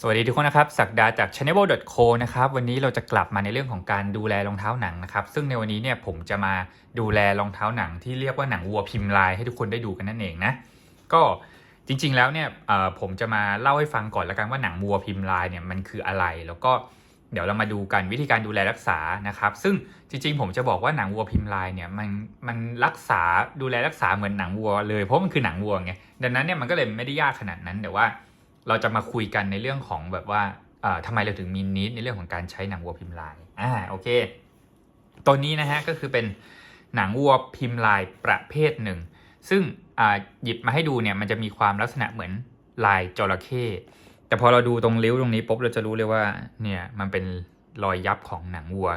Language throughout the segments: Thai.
สวัสดีทุกคนนะครับ สักดาจาก channel.co นะครับ วันนี้เราจะกลับมาในเรื่องของการดูแลรองเท้าหนังนะครับ ซึ่งในวันนี้เนี่ยผมจะมาดูแลรองเท้าหนังที่เรียกว่าหนังวัวพิมพ์ลายให้ทุกคนได้ดูกันนั่นเองนะ ก็จริงๆแล้วเนี่ยเอ่อผมจะมาเล่าให้ฟังก่อนล้วกันว่าหนังวัวพิมพ์ลายเนี่ยมันคืออะไร แล้วก็เดี๋ยวเรามาดูกันวิธีการดูแลรักษานะครับ ซึ่งจริงๆ ผมจะบอกว่าหนังวัวพิมพ์ลายเนี่ยมันมันรักษาดูแลรักษาเหมือนหนังวัวเลยเพราะมันคือหนังวัวไง ดังนั้นเนี่ยมันก็เลยไม่ได้ยากขนาดนั้นแต่ว่า เราจะมาคุยกันในเรื่องของแบบว่าทำไมเราถึงมีนิดในเรื่องของการใช้หนังวัวพิมพ์ลายอ่าโอเค ตัวนี้นะฮะก็คือเป็นหนังวัวพิมพ์ลายประเภทหนึ่ง ซึ่งหยิบมาให้ดูเนี่ยมันจะมีความลักษณะเหมือนลายจระเข้แต่พอเราดูตรงริ้วตรงนี้ปุ๊บเราจะรู้เลยว่าเนี่ยมันเป็นรอยยับของหนังวัว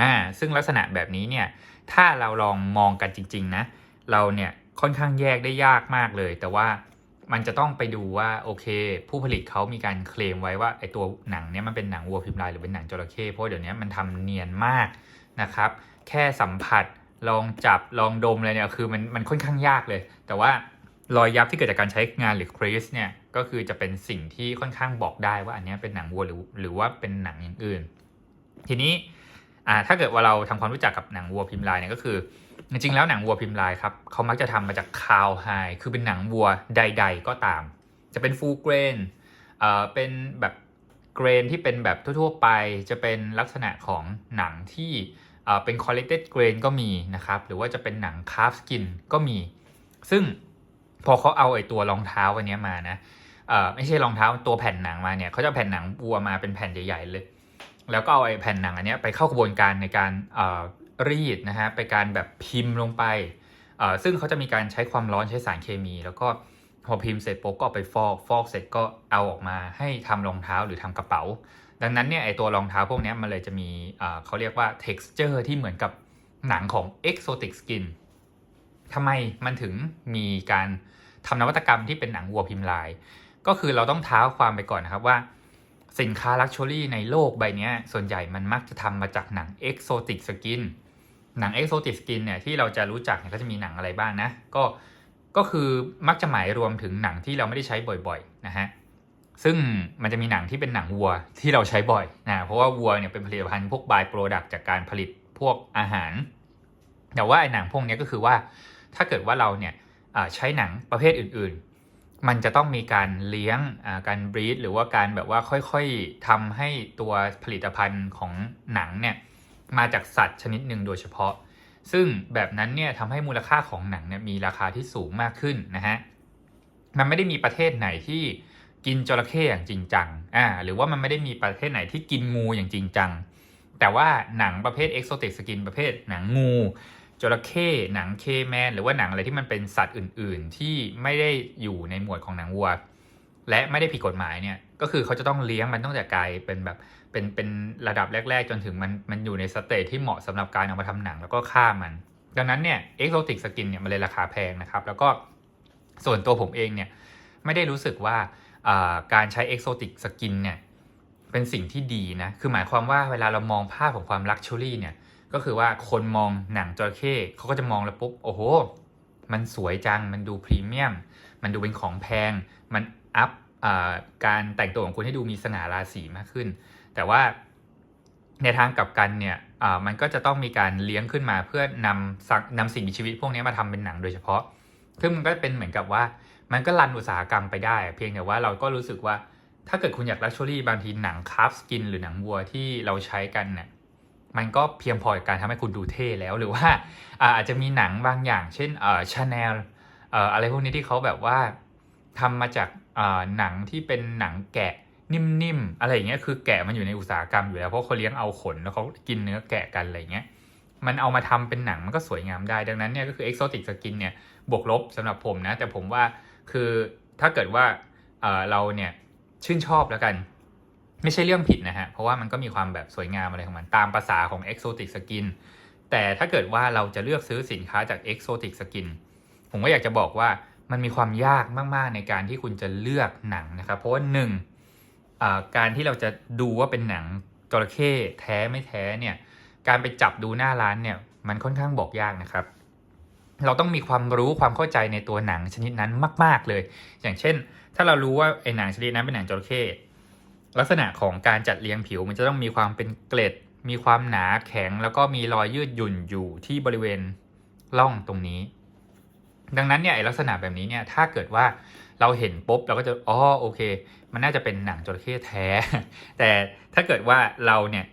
อ่าซึ่งลักษณะแบบนี้เนี่ยถ้าเราลองมองกันจริง ๆ นะ เราเนี่ยค่อนข้างแยกได้ยากมากเลย แต่ว่า มันจะต้องไปดูว่าโอเค ผู้ผลิตเขามีการเคลมไว้ว่าไอตัวหนังเนี่ยมันเป็นหนังวัวพิมพ์ลายหรือเป็นหนังจระเข้เพราะเดี๋ยวนี้มันทำเนียนมากนะครับ แค่สัมผัสลองจับลองดมอะไรเนี่ยคือมันมันค่อนข้างยากเลย แต่ว่ารอยยับที่เกิดจากการใช้งานหรือครีสเนี่ยก็คือจะเป็นสิ่งที่ค่อนข้างบอกได้ว่าอันนี้เป็นหนังวัวหรือหรือว่าเป็นหนังอย่างอื่น ทีนี้อ่าถ้าเกิดว่าเราทำความรู้จักกับหนังวัวพิมพ์ลายเนี่ยก็คือ จริงแล้วหนังวัวพิมพ์ลายครับเขามักจะทำมาจากคาวไฮคือเป็นหนังวัวใด ๆ ก็ตาม จะเป็นฟูเกรนเอ่อเป็นแบบเกรนที่เป็นแบบทั่วๆไปจะเป็นลักษณะของหนังที่เอ่อเป็น collected grain ก็มีนะครับ หรือว่าจะเป็นหนัง calf skin ก็มี ซึ่งพอเขาเอาไอ้ตัวรองเท้าอันนี้มานะเอ่อไม่ใช่รองเท้าตัวแผ่นหนังมาเนี่ยเขาจะแผ่นหนังวัวมาเป็นแผ่นใหญ่ๆเลย แล้วก็เอาไอ้แผ่นหนังอันนี้ไปเข้ากระบวนการในการเอ่อ รีดนะฮะไปการแบบพิมพ์ลงไปเอ่อซึ่งเขาจะมีการใช้ความร้อนใช้สารเคมี แล้วก็พอพิมพ์เสร็จปุ๊บก็เอาไปฟอกฟอกเสร็จก็เอาออกมาให้ทำรองเท้าหรือทำกระเป๋า ดังนั้นเนี่ยไอตัวรองเท้าพวกนี้มันเลยจะมีเอ่อเขาเรียกว่า texture ที่เหมือนกับหนังของ exotic skin ทำไมมันถึงมีการทำนวัตกรรมที่เป็นหนังวัวพิมพ์ลาย ก็คือเราต้องเท้าความไปก่อนนะครับว่า สินค้าลักชัวรี่ในโลกใบนี้ส่วนใหญ่มันมักจะทำมาจากหนัง Exotic Skin หนัง Exotic Skin เนี่ยที่เราจะรู้จักเนี่ยก็จะมีหนังอะไรบ้างนะ ก็ก็คือมักจะหมายรวมถึงหนังที่เราไม่ได้ใช้บ่อยๆนะฮะซึ่งมันจะมีหนังที่เป็นหนังวัวที่เราใช้บ่อยนะเพราะว่าวัวเนี่ยเป็นผลิตภัณฑ์พวก by product จากการผลิตพวกอาหาร แต่ว่าไอ้หนังพวกนี้ก็คือว่าถ้าเกิดว่าเราเนี่ยใช้หนังประเภทอื่นๆ มันจะต้องมีการเลี้ยงการบรีดหรือว่าการแบบว่าค่อยๆทำให้ตัวผลิตภัณฑ์ของหนังเนี่ย มาจากสัตว์ชนิดหนึ่งโดยเฉพาะ ซึ่งแบบนั้นเนี่ยทำให้มูลค่าของหนังเนี่ยมีราคาที่สูงมากขึ้นนะฮะมันไม่ได้มีประเทศไหนที่กินจระเข้อย่างจริงจังอ่าหรือว่ามันไม่ได้มีประเทศไหนที่กินงูอย่างจริงจัง แต่ว่าหนังประเภทเอ็กโซติกสกินประเภทหนังงูจระเข้หนังเคแมนหรือว่าหนังอะไรที่มันเป็นสัตว์อื่น ๆ ที่ไม่ได้อยู่ในหมวดของหนังวัว และไม่ได้ผิดกฎหมายเนี่ยก็คือเขาจะต้องเลี้ยงมันตั้งแต่ไกลเป็นแบบเป็นเป็นระดับแรก ๆ จนถึงมันมันอยู่ในสเตจที่เหมาะสำหรับการเอามาทำหนังแล้วก็ฆ่ามัน ดังนั้นเนี่ยเอ็กโซติกสกินเนี่ยมันเลยราคาแพงนะครับ แล้วก็ส่วนตัวผมเองเนี่ยไม่ได้รู้สึกว่าอ่าการใช้เอ็กโซติกสกินเนี่ยเป็นสิ่งที่ดีนะ คือหมายความว่าเวลาเรามองภาพของความลักชัวรี่เนี่ยก็คือว่าคนมองหนังจระเข้เขาก็จะมองแล้วปุ๊บโอ้โห มันสวยจัง มันดูพรีเมียม มันดูเป็นของแพง มัน อัพอการแต่งตัวของคุณให้ดูมีสง่าราศีมากขึ้น แต่ว่าในทางกลับกันเนี่ยมันก็จะต้องมีการเลี้ยงขึ้นมาเพื่อนำสักนำสิ่งมีชีวิตพวกนี้มาทำเป็นหนังโดยเฉพาะซึ่งมันก็เป็นเหมือนกับว่ามันก็รันอุตสาหกรรมไปได้ เพียงแต่ว่าเราก็รู้สึกว่าถ้าเกิดคุณอยากลักชัวรี่บางทีหนังคาร์ฟสกินหรือหนังวัวที่เราใช้กันเนี่ยมันก็เพียงพอกับการทำให้คุณดูเท่แล้วหรือว่าอาจจะมีหนังบางอย่าง เช่นเอ่อชาแนลเอ่ออะไรพวกนี้ที่เขาแบบว่าทำมาจาก หนังที่เป็นหนังแกะนิ่มๆอะไรอย่างเงี้ยคือแกะมันอยู่ในอุตสาหกรรมอยู่แล้วเพราะเขาเลี้ยงเอาขนแล้วเขากินเนื้อแกะกันอะไรเงี้ยมันเอามาทำเป็นหนังมันก็สวยงามได้ ดังนั้นเนี่ยก็คือ exotic skin เนี่ยบวกลบสำหรับผมนะ แต่ผมว่าคือถ้าเกิดว่าเเราเนี่ยชื่นชอบแล้วกัน ไม่ใช่เรื่องผิดนะฮะ เพราะว่ามันก็มีความแบบสวยงามอะไรของมันตามภาษาของ Exotic Skin แต่ถ้าเกิดว่าเราจะเลือกซื้อสินค้าจาก Exotic Skin ผมก็อยากจะบอกว่า มันมีความยากมาก ๆ ในการที่คุณจะเลือกหนังนะครับ เพราะว่าหนึ่งการที่เราจะดูว่าเป็นหนังจระเข้แท้ไม่แท้เนี่ยการไปจับดูหน้าร้านเนี่ยมันค่อนข้างบอกยากนะครับ เราต้องมีความรู้ความเข้าใจในตัวหนังชนิดนั้นมาก ๆเลย อย่างเช่น ถ้าเรารู้ว่าไอ้หนังชนิดนั้นเป็นหนังจระเข้ลักษณะของการจัดเรียงผิวมันจะต้องมีความเป็นเกล็ด มีความหนาแข็ง แล้วก็มีรอยยืดหยุ่นอยู่ที่บริเวณร่องตรงนี้ ดังนั้นเนี่ยลักษณะแบบนี้เนี่ยถ้าเกิดว่าเราเห็นปุ๊บเราก็จะอ๋อโอเค มันน่าจะเป็นหนังจระเข้แท้ แต่ถ้าเกิดว่าเราเนี่ย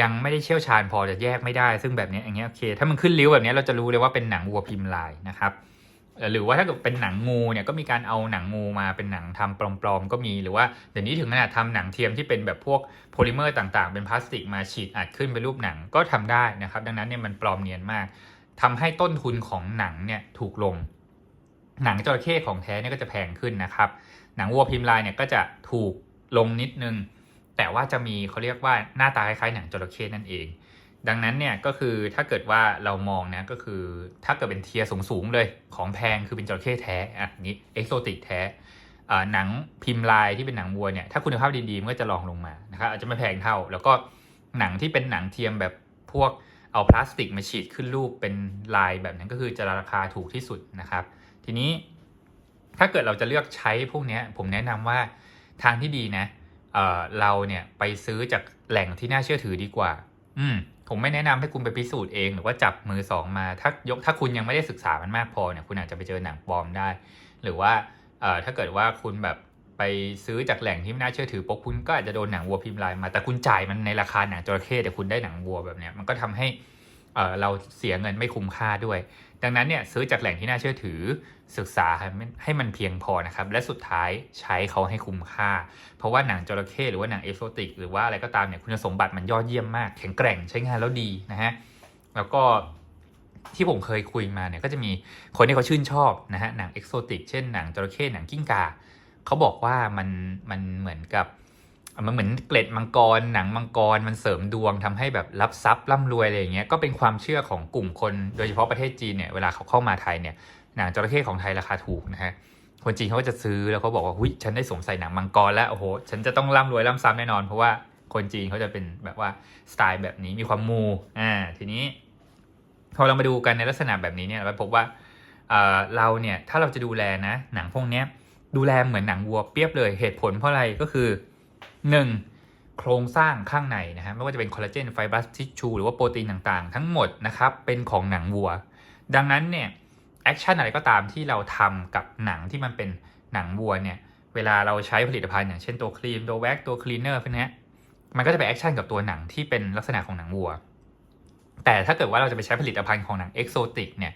ยังไม่ได้เชี่ยวชาญพอจะแยกไม่ได้ ซึ่งแบบนี้อย่างเงี้ยโอเค ถ้ามันขึ้นริ้วแบบนี้เราจะรู้เลยว่าเป็นหนังวัวพิมพ์ลายนะครับหรือว่าถ้าเกิดเป็นหนังงูเนี่ยก็มีการเอาหนังงูมาเป็นหนังทำปลอมๆก็มีหรือว่าเดี๋ยวนี้ถึงขนาดทำหนังเทียมที่เป็นแบบพวกโพลิเมอร์ต่างๆ เป็นพลาสติกมาฉีดอัดขึ้นเป็นรูปหนังก็ทำได้นะครับ ดังนั้นเนี่ยมันปลอมเนียนมาก ทำให้ต้นทุนของหนังเนี่ยถูกลง หนังจระเข้ของแท้เนี่ยก็จะแพงขึ้นนะครับ หนังวัวพิมพ์ลายเนี่ยก็จะถูกลงนิดนึง แต่ว่าจะมีเขาเรียกว่าหน้าตาคล้ายๆหนังจระเข้นั่นเอง ดังนั้นเนี่ยก็คือถ้าเกิดว่าเรามองนะก็คือถ้าเกิดเป็นเทียร์สูงๆเลยของแพงคือเป็นจระเข้แท้อะนี้เอกโซติกแท้หนังพิมพ์ลายที่เป็นหนังวัวเนี่ยถ้าคุณภาพดีๆมันก็จะลองลงมานะครับอาจจะไม่แพงเท่า แล้วก็หนังที่เป็นหนังเทียมแบบพวก เอาพลาสติกมาฉีดขึ้นรูปเป็นลายแบบนั้นก็คือจะราคาถูกที่สุดนะครับ ทีนี้ถ้าเกิดเราจะเลือกใช้พวกนี้ผมแนะนำว่าทางที่ดีนะเเราเนี่ยไปซื้อจากแหล่งที่น่าเชื่อถือดีกว่า อืมผมไม่แนะนำให้คุณไปพิสูจน์เองหรือว่าจับมือสองมาถ้ายกถ้าคุณยังไม่ได้ศึกษามันมากพอเนี่ยคุณอาจจะไปเจอหนังปลอมได้ หรือว่าถ้าเกิดว่าคุณแบบ ไปซื้อจากแหล่งที่ไม่น่าเชื่อถือปุ๊บคุณก็อาจจะโดนหนังวัวพิมพ์ลายมาแต่คุณจ่ายมันในราคาหนังจระเข้แต่คุณได้หนังวัวแบบเนี้ยมันก็ทำให้เราเสียเงินไม่คุ้มค่าด้วย ดังนั้นเนี่ยซื้อจากแหล่งที่น่าเชื่อถือศึกษาให้มันให้มันเพียงพอนะครับ และสุดท้ายใช้เขาให้คุ้มค่า เพราะว่าหนังจระเข้หรือว่าหนังเอฟโซติกหรือว่าอะไรก็ตามเนี่ยคุณสมบัติมันยอดเยี่ยมมาก แข็งแกร่งใช้งานแล้วดีนะฮะแล้วก็ที่ผมเคยคุยมาเนี่ยก็จะมีคนที่เขาชื่นชอบนะฮะหนังเอกโซติกเช่นหนังจระเข้หนังกิ้งกา เขาบอกว่ามันมันเหมือนกับมันเหมือนเกล็ดมังกร หนังมังกร มันเสริมดวงทำให้แบบรับทรัพย์ร่ำรวยอะไรอย่างเงี้ย ก็เป็นความเชื่อของกลุ่มคน โดยเฉพาะประเทศจีนเนี่ย เวลาเขาเข้ามาไทยเนี่ย หนังจระเข้ของไทยราคาถูกนะฮะ คนจีนเขาก็จะซื้อแล้วเขาบอกว่า หุยฉันได้สวมใส่หนังมังกรแล้ว โอ้โห ฉันจะต้องร่ำรวยร่ำซ้ำแน่นอน เพราะว่าคนจีนเขาจะเป็นแบบว่าสไตล์แบบนี้ มีความมู อ่า ทีนี้พอเรามาดูกันในลักษณะแบบนี้เนี่ยเราพบว่า เอ่อ เราเนี่ย ถ้าเราจะดูแลนะ หนังพวกเนี้ย ดูแลเหมือนหนังวัวเปียบเลยเหตุผลเพราะอะไรก็คือหนึ่งโครงสร้างข้างในนะฮะไม่ว่าจะเป็นคอลลาเจนไฟบรัสทิชชูหรือว่าโปรตีนต่างๆ ทั้งหมดนะครับเป็นของหนังวัว ดังนั้นเนี่ยแอคชั่นอะไรก็ตามที่เราทำกับหนังที่มันเป็นหนังวัวเนี่ยเวลาเราใช้ผลิตภัณฑ์อย่างเช่นตัวครีมตัวแว็กตัวคลีนเนอร์พวกนี้มันก็จะไปแอคชั่นกับตัวหนังที่เป็นลักษณะของหนังวัว แต่ถ้าเกิดว่าเราจะไปใช้ผลิตภัณฑ์ของหนังเอกโซติกเนี่ย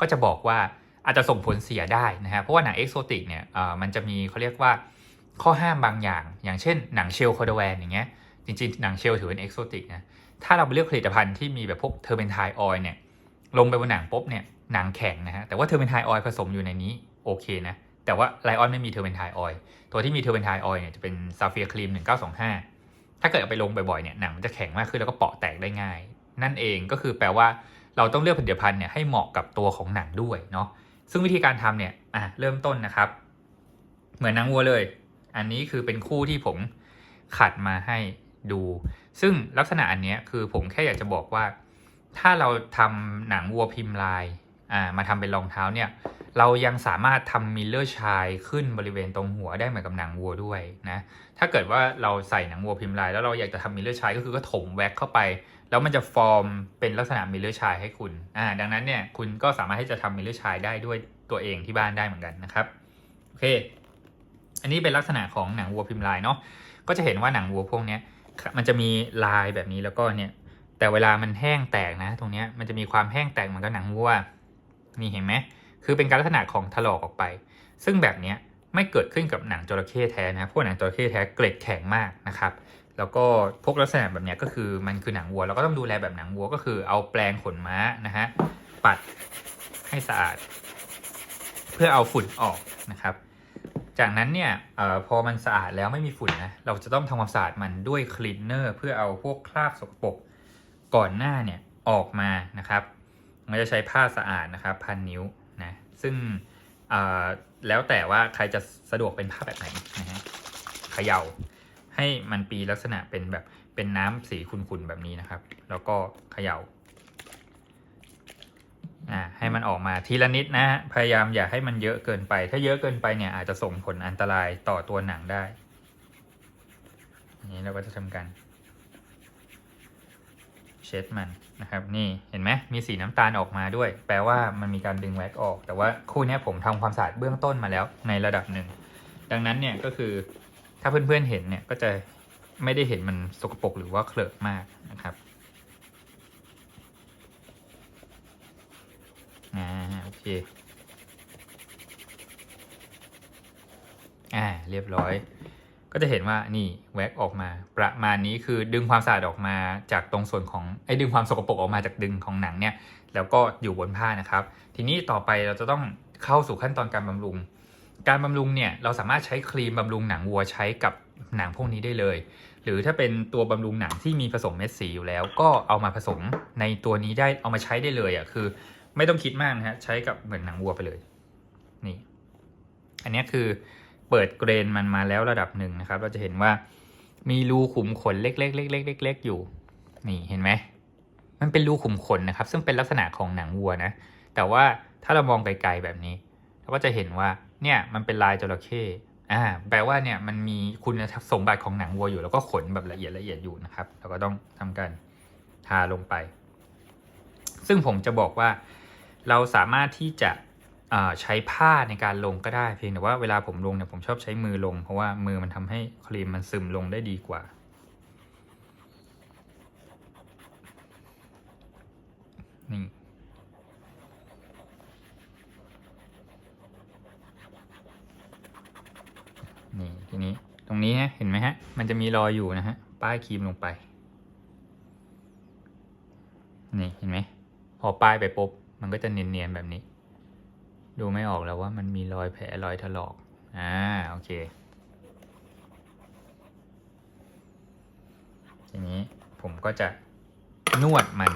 ก็จะบอกว่า อาจจะส่งผลเสียได้นะฮะเพราะว่าหนังเอกโซติกเนี่ยมันจะมีเขาเรียกว่าข้อห้ามบางอย่าง อย่างเช่นหนังเชลโคโดแวนอย่างเงี้ยจริงๆ หนังเชลถือเป็นเอกโซติกนะถ้าเราไปเลือกผลิตภัณฑ์ที่มีแบบพวกเทอร์เบนไทออยเนี่ยลงไปบนหนังปุ๊บเนี่ยหนังแข็งนะฮะแต่ว่าเทอร์เบนไทออยล์ผสมอยู่ในนี้โอเคนะแต่ว่าไลออนไม่มีเทอร์เบนไทออยล์ตัวที่มีเทอร์เบนไทออยล์เนี่ยจะเป็นซาเฟียครีม1925 ถ้าเกิดเอาไปลงบ่อยๆเนี่ยหนังมันจะแข็งมากขึ้นแล้วก็เปาะแตกได้ง่าย นั่นเองก็คือแปลว่าเราต้องเลือกผลิตภัณฑ์เนี่ยให้เหมาะกับตัวของหนังด้วยเนาะ ซึ่งวิธีการทำเนี่ยอะเริ่มต้นนะครับ เหมือนหนังวัวเลย อันนี้คือเป็นคู่ที่ผมขัดมาให้ดู ซึ่งลักษณะอันนี้คือผมแค่อยากจะบอกว่า ถ้าเราทำหนังวัวพิมพ์ลายอ่ามาทำเป็นรองเท้าเนี่ยเรายังสามารถทำมิลเลอร์ชายขึ้นบริเวณตรงหัวได้เหมือนกับหนังวัวด้วยนะถ้าเกิดว่าเราใส่หนังวัวพิมพ์ลาย แล้วเราอยากจะทำมิลเลอร์ชายก็คือก็ถมแว็กเข้าไป แล้วมันจะฟอร์มเป็นลักษณะมิลเลอร์ชายให้คุณอ่าดังนั้นเนี่ยคุณก็สามารถที่จะทำมิลเลอร์ชายได้ด้วยตัวเองที่บ้านได้เหมือนกันนะครับโอเค อันนี้เป็นลักษณะของหนังวัวพิมพ์ลายเนาะก็จะเห็นว่าหนังวัวพวกเนี้ยมันจะมีลายแบบนี้แล้วก็เนี่ยแต่เวลามันแห้งแตกนะ ตรงเนี้ยมันจะมีความแห้งแตกเหมือนกับหนังวัวนี่เห็นไหมคือเป็นการลักษณะของถลอกออกไป ซึ่งแบบนี้ไม่เกิดขึ้นกับหนังจระเข้แท้นะพวกหนังจระเข้แท้เกล็ดแข็งมากนะครับ แล้วก็พวกลักษณะแบบเนี้ยก็คือมันคือหนังวัวเราก็ต้องดูแลแบบหนังวัวก็คือเอาแปรงขนม้านะฮะปัดให้สะอาด เพื่อเอาฝุ่นออกนะครับ จากนั้นเนี่ยเออพอมันสะอาดแล้วไม่มีฝุ่นนะเราจะต้องทำความสะอาดมันด้วยคลีนเนอร์เพื่อเอาพวกคราบสกปรกก่อนหน้าเนี่ยออกมานะครับมันจะใช้ผ้าสะอาดนะครับพันนิ้วนะซึ่งเอ่อแล้วแต่ว่าใครจะสะดวกเป็นผ้าแบบไหนนะฮะเขย่า ให้มันปีลักษณะเป็นแบบเป็นน้ำสีขุ่นๆแบบนี้นะครับ แล้วก็เขย่าอ่าให้มันออกมาทีละนิดนะฮะพยายามอย่าให้มันเยอะเกินไป ถ้าเยอะเกินไปเนี่ยอาจจะส่งผลอันตรายต่อตัวหนังได้นี้เราก็จะทำการเช็ดมันนะครับ นี่เห็นไหมมีสีน้ำตาลออกมาด้วย แปลว่ามันมีการดึงแว็กออก แต่ว่าคู่นี้ผมทำความสะอาดเบื้องต้นมาแล้วในระดับหนึ่งดังนั้นเนี่ยก็คือ ถ้าเพื่อนๆเห็นเนี่ยก็จะไม่ได้เห็นมันสกปรกหรือว่าเคลอะมากนะครับอ่าโอเคอ่าเรียบร้อย ก็จะเห็นว่านี่แว็กออกมาประมาณนี้คือดึงความสะอาดออกมาจากตรงส่วนของไอ้ดึงความสกปรกออกมาจากดึงของหนังเนี่ยแล้วก็อยู่บนผ้านะครับ ทีนี้ต่อไปเราจะต้องเข้าสู่ขั้นตอนการบำรุง การบำรุงเนี่ยเราสามารถใช้ครีมบำรุงหนังวัวใช้กับหนังพวกนี้ได้เลย หรือถ้าเป็นตัวบำรุงหนังที่มีผสมเม็ดสีอยู่แล้ว ก็เอามาผสมในตัวนี้ได้เอามาใช้ได้เลยอะคือ ไม่ต้องคิดมากนะฮะใช้กับเหมือนหนังวัวไปเลยนี่อันนี้คือเปิดเกรนมันมาแล้วระดับหนึ่งนะครับ เราจะเห็นว่ามีรูขุมขนเล็กๆเล็กๆเล็กๆอยู่ นี่เห็นไหมมันเป็นรูขุมขนนะครับ ซึ่งเป็นลักษณะของหนังวัวนะ แต่ว่าถ้าเรามองไกลๆแบบนี้ เราก็จะเห็นว่า เนี่ยมันเป็นลายจระเข้อ่าแปลว่าเนี่ยมันมีคุณสมบัติของหนังวัวอยู่ แล้วก็ขนแบบละเอียดละเอียดอยู่นะครับเราก็ต้องทำการทาลงไป ซึ่งผมจะบอกว่าเราสามารถที่จะอ่าใช้ผ้าในการลงก็ได้เพียงแต่ว่าเวลาผมลงเนี่ยผมชอบใช้มือลง เพราะว่ามือมันทำให้ครีมมันซึมลงได้ดีกว่า นี่ นี่ทีนี้ตรงนี้ฮะเห็นไหมฮะ มันจะมีรอยอยู่นะฮะ ป้ายครีมลงไป นี่เห็นไหมพอป้ายไปปุ๊บ มันก็จะเนียนๆแบบนี้ ดูไม่ออกแล้วว่ามันมีรอยแผลรอยถลอก อ่า โอเค ทีนี้ผมก็จะนวดมัน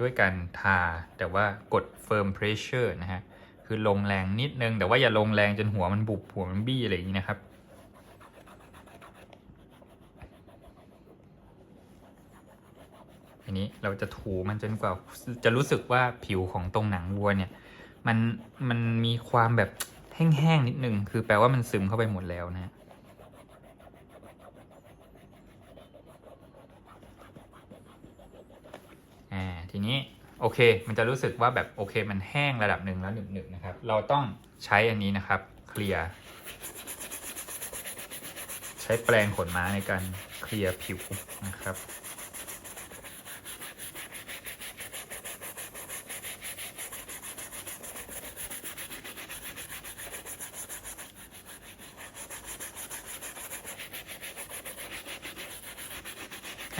ด้วยการทา แต่ว่ากด firm pressure นะฮะ คือลงแรงนิดนึง แต่ว่าอย่าลงแรงจนหัวมันบุบหัวมันบี้อะไรอย่างนี้นะครับ ทีนี้เราจะถูมันจนกว่าจะรู้สึกว่าผิวของตรงหนังวัวเนี่ย มันมันมีความแบบแห้งๆนิดนึงคือแปลว่ามันซึมเข้าไปหมดแล้วนะฮะอ่าทีนี้โอเค มันจะรู้สึกว่าแบบโอเค มันแห้งระดับหนึ่งแล้วหนึบๆนะครับ เราต้องใช้อันนี้นะครับเคลียร์ใช้แปรงขนม้าในการเคลียร์ผิวนะครับ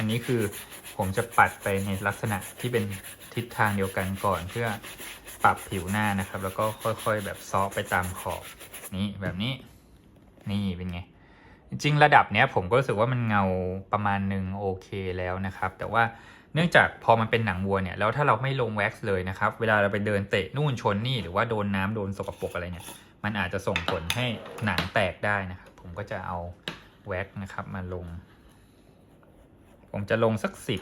อันนี้คือผมจะปัดไปในลักษณะที่เป็นทิศทางเดียวกันก่อนเพื่อปรับผิวหน้านะครับ แล้วก็ค่อยๆ แบบซอไปตามขอบนี้แบบนี้นี่เป็นไง จริงระดับเนี้ยผมก็รู้สึกว่ามันเงาประมาณหนึ่งโอเคแล้วนะครับ แต่ว่าเนื่องจากพอมันเป็นหนังวัวเนี่ยแล้วถ้าเราไม่ลงแว็กซ์เลยนะครับ เวลาเราไปเดินเตะนู่นชนนี่หรือว่าโดนน้ำโดนสกปรกอะไรเนี่ย มันอาจจะส่งผลให้หนังแตกได้นะครับ ผมก็จะเอาแว็กซ์นะครับมาลง ผมจะลงสักสิบ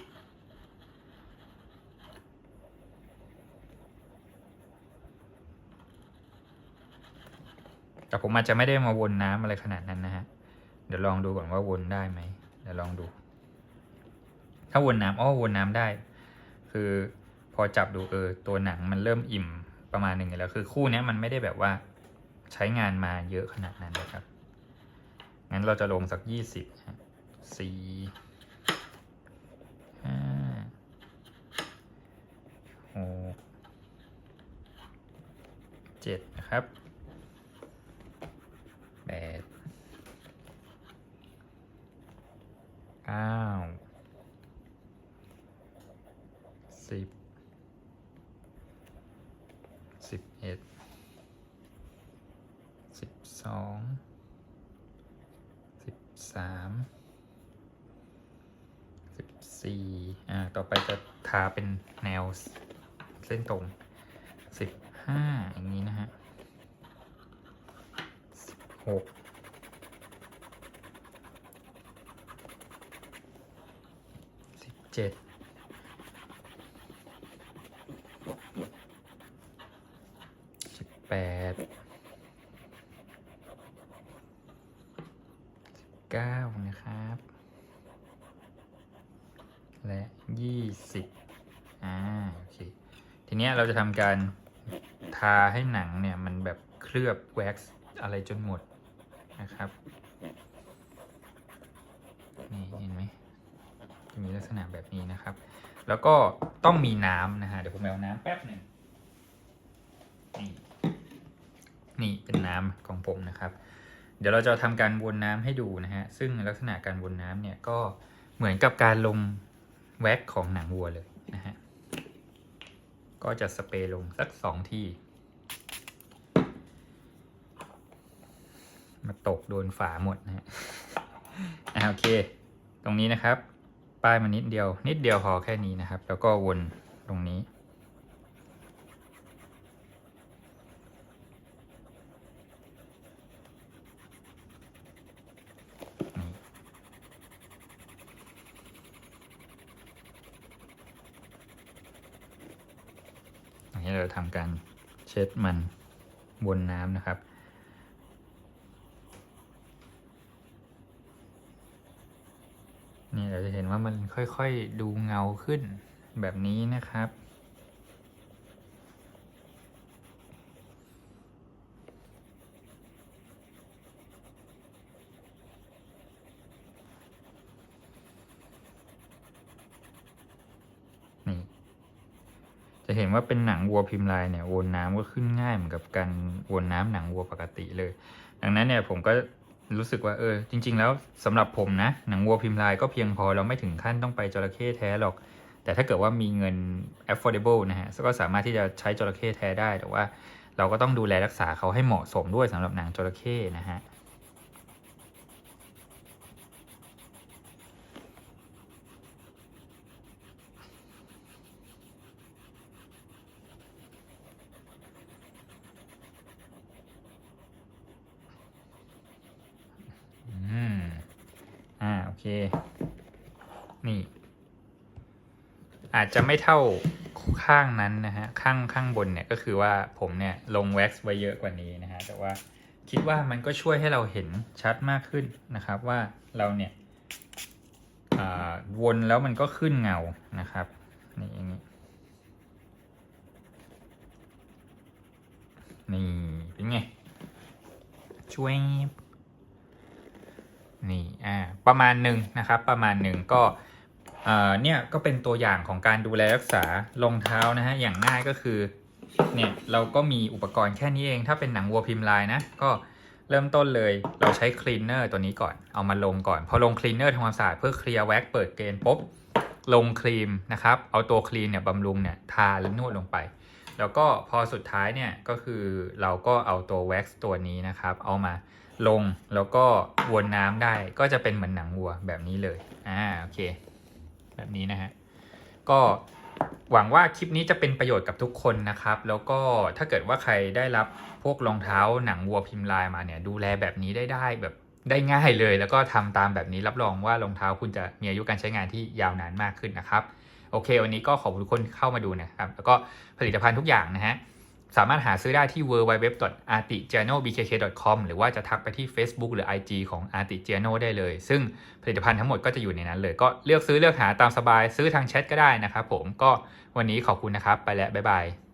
แต่ผมอาจจะไม่ได้มาวนน้ำอะไรขนาดนั้นนะฮะ เดี๋ยวลองดูก่อนว่าวนได้ไหมเดี๋ยวลองดู ถ้าวนน้ำอ้อวนน้ำได้ คือพอจับดูเออตัวหนังมันเริ่มอิ่มประมาณหนึ่งแล้วคือคู่นี้มันไม่ได้แบบว่าใช้งานมาเยอะขนาดนั้นนะครับ งั้นเราจะลงสักยี่สิบสี่ ห้าหกเจ็ดนะครับแปดเก้าสิบสิบเอ็ดสิบสองสิบสามสิบสี่อ่า ต่อไปจะทาเป็นแนวเส้นตรงสิบห้าอย่างนี้นะฮะสิบ หกสิบเจ็ดสิบแปดสิบเก้านะครับ และยี่สิบอ่าโอเค ทีเนี้ยเราจะทำการทาให้หนังเนี่ย มันแบบเคลือบแว็กซ์อะไรจนหมดนะครับ นี่เห็นไหมจะมีลักษณะแบบ นี้นะครับ แล้วก็ต้องมีน้ำนะฮะเดี๋ยวผมเอาน้ำแป๊บหนึ่งนี่นี่เป็นน้ำของผมนะครับ เดี๋ยวเราจะทำการวนน้ำให้ดูนะฮะซึ่งลักษณะการวนน้ำเนี่ยก็เหมือนกับการลงแว็กของหนังวัวเลยนะฮะก็จะสเปรย์ลงสักสองทีมาตกโดนฝาหมดนะฮะอ่าโอเค ตรงนี้นะครับ ป้ายมานิดเดียว นิดเดียวพอแค่นี้นะครับ แล้วก็วนตรงนี้นี่นนี้เราทำการเช็ดมันบนน้ำนะครับ นี่เราจะเห็นว่ามัน ค่อยๆดูเงาขึ้นแบบนี้นะครับ นี่ จะเห็นว่าเป็นหนังวัวพิมพ์ลายเนี่ยวนน้ำก็ขึ้นง่ายเหมือนกับการวนน้ำหนังวัวปกติเลย ดังนั้นเนี่ยผมก็ รู้สึกว่าเออ จริง ๆ แล้วสำหรับผมนะ หนังวัวพิมพ์ลายก็เพียงพอเราไม่ถึงขั้นต้องไปจระเข้แท้หรอก แต่ถ้าเกิดว่ามีเงิน affordable นะฮะก็สามารถที่จะใช้จระเข้แท้ได้แต่ว่า เราก็ต้องดูแลรักษาเขาให้เหมาะสมด้วยสำหรับหนังจระเข้นะฮะ อืม อ่า โอ เค นี่ อาจจะไม่เท่าข้างนั้นนะฮะ ข้างข้างบนเนี่ยก็คือว่าผมเนี่ยลงแว็กซ์ไว้เยอะกว่านี้นะฮะ แต่ว่าคิดว่ามันก็ช่วยให้เราเห็นชัดมากขึ้นนะครับว่าเราเนี่ยวนแล้วมันก็ขึ้นเงานะครับนี่อย่างนี้นี่เป็นไงช่วย นี่อ่าประมาณหนึ่งนะครับประมาณหนึ่งก็เอ่อเนี่ยก็เป็นตัวอย่างของการดูแลรักษารองเท้านะฮะอย่างง่ายก็คือเนี่ยเราก็มีอุปกรณ์แค่นี้เอง ถ้าเป็นหนังวัวพิมพ์ลายนะก็เริ่มต้นเลยเราใช้คลีนเนอร์ตัวนี้ก่อนเอามาลงก่อน พอลงคลีนเนอร์ทำความสะอาดเพื่อเคลียร์แว็กเปิดเกณฑ์ปุ๊บลงครีมนะครับเอาตัวคลีนเนี่ยบำรุงเนี่ยทาและนวดลงไป แล้วก็พอสุดท้ายเนี่ยก็คือเราก็เอาตัวแว็กซ์ตัวนี้นะครับเอามา ลงแล้วก็วนน้ำได้ก็จะเป็นเหมือนหนังวัวแบบนี้เลยอ่าโอเค แบบนี้นะฮะก็หวังว่าคลิปนี้จะเป็นประโยชน์กับทุกคนนะครับ แล้วก็ถ้าเกิดว่าใครได้รับพวกรองเท้าหนังวัวพิมพ์ลายมาเนี่ยดูแลแบบนี้ได้ได้แบบได้ง่ายเลย แล้วก็ทำตามแบบนี้รับรองว่ารองเท้าคุณจะมีอายุการใช้งานที่ยาวนานมากขึ้นนะครับ โอเค วันนี้ก็ขอบคุณทุกคนเข้ามาดูนะครับ แล้วก็ผลิตภัณฑ์ทุกอย่างนะฮะ สามารถหาซื้อได้ที่ www.artigiano.bkk.com หรือว่าจะทักไปที่ Facebook หรือ IG ของ Artigiano ได้เลย ซึ่งผลิตภัณฑ์ทั้งหมดก็จะอยู่ในนั้นเลย ก็เลือกซื้อเลือกหาตามสบายซื้อทางแชทก็ได้นะครับผมก็วันนี้ขอบคุณนะครับ ไปแล้ว บ๊ายบาย